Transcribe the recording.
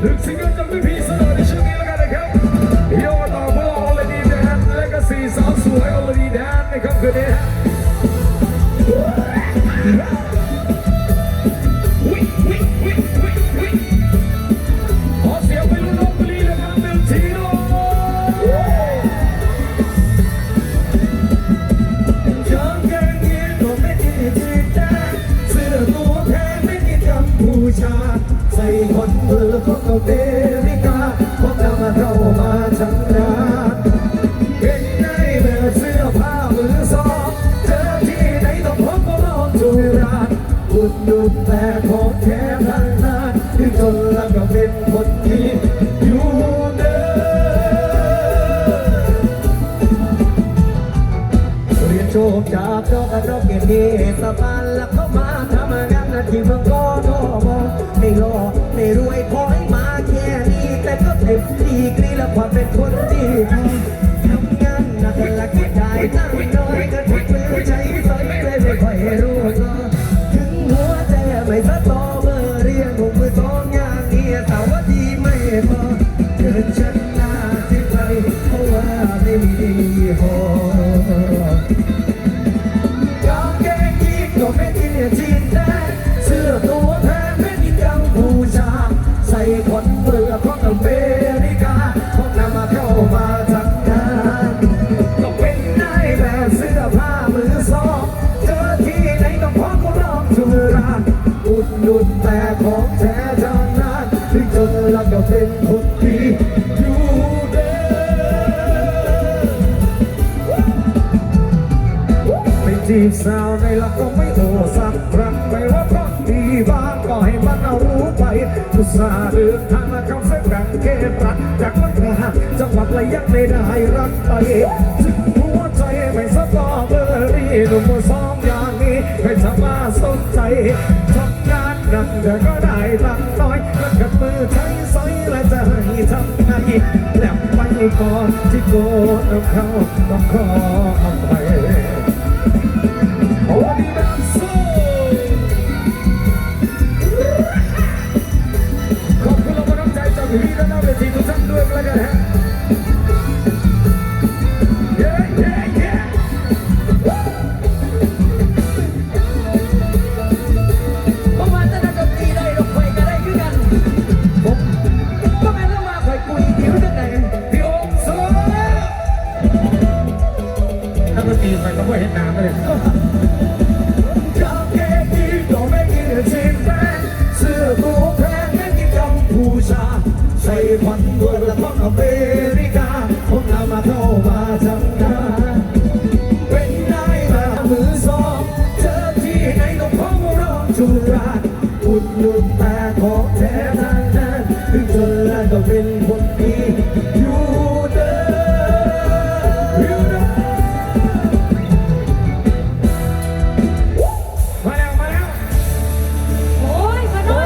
หนึ่งซิงเกิลจากพี่พีเสนอในช่วงนี้แล้วกันนะครับโยต่อเพื่อ Already Dan และก็สี่สาวสวย Already Dan นครับคืนนี้ฮะวิวิวิวิวิขอเสียงไปรุ่นลบบุรีนะครับหนึ่งทีโน่ชอบแค่นี้ก็ไม่ดีจีบได้เสื้อตัวแพงไม่มีกัมพูชา คนเบอร์ของอเมริกาพวกเรามาเข้ามาทำงานเป็นไงแบบเสื้อผ้ามือสองเจอที่ไหนต้องพบก็ลองช่วยร้านอุดหนุนแต่ของแท้ทางนั้นที่จนแล้วก็เป็นคนที่อยู่เดิมเรียนโชคจากดอกกระดอกเกดีสะพานหลักเข้ามาทำงานนาทีเมืองก็โนมอ ม่ที่จีนแดงเสื้อตัวแพงไม่มีกัมพูชาใส่ขนเปลือกของ จีบสาวในหลักก็ไม่โทรสักครั้งไม่ว่าก็ดีบ้างก็ให้มันเอารู้ไปอุตส่าห์เดินทางมาเข้าเส้นแบ่งเขตรักจากลังกาจังหวัดระยะไม่ได้รักไปถึงหัวใจไม่สตอเบอรี่หนุ่มสองอย่างนี้ไม่สามารถสนใจทำงานหนักแต่ก็ได้ตังค์น้อยแล้วกับมือใช้สอยและจะให้ทำไงแล้วไปก่อนที่โกนเขาต้องขออภัย โอ๊คโซ่ถ้าดนตรีไปก็ไม่เห็นน้ำเลย ริกาผมนำมาเข้ามาทำงานเป็นได้มามือสองเจอที่ไหนก็พงรองจุราอดนุนแต่ของแท้ทางนั้นถึงจนก็เป็น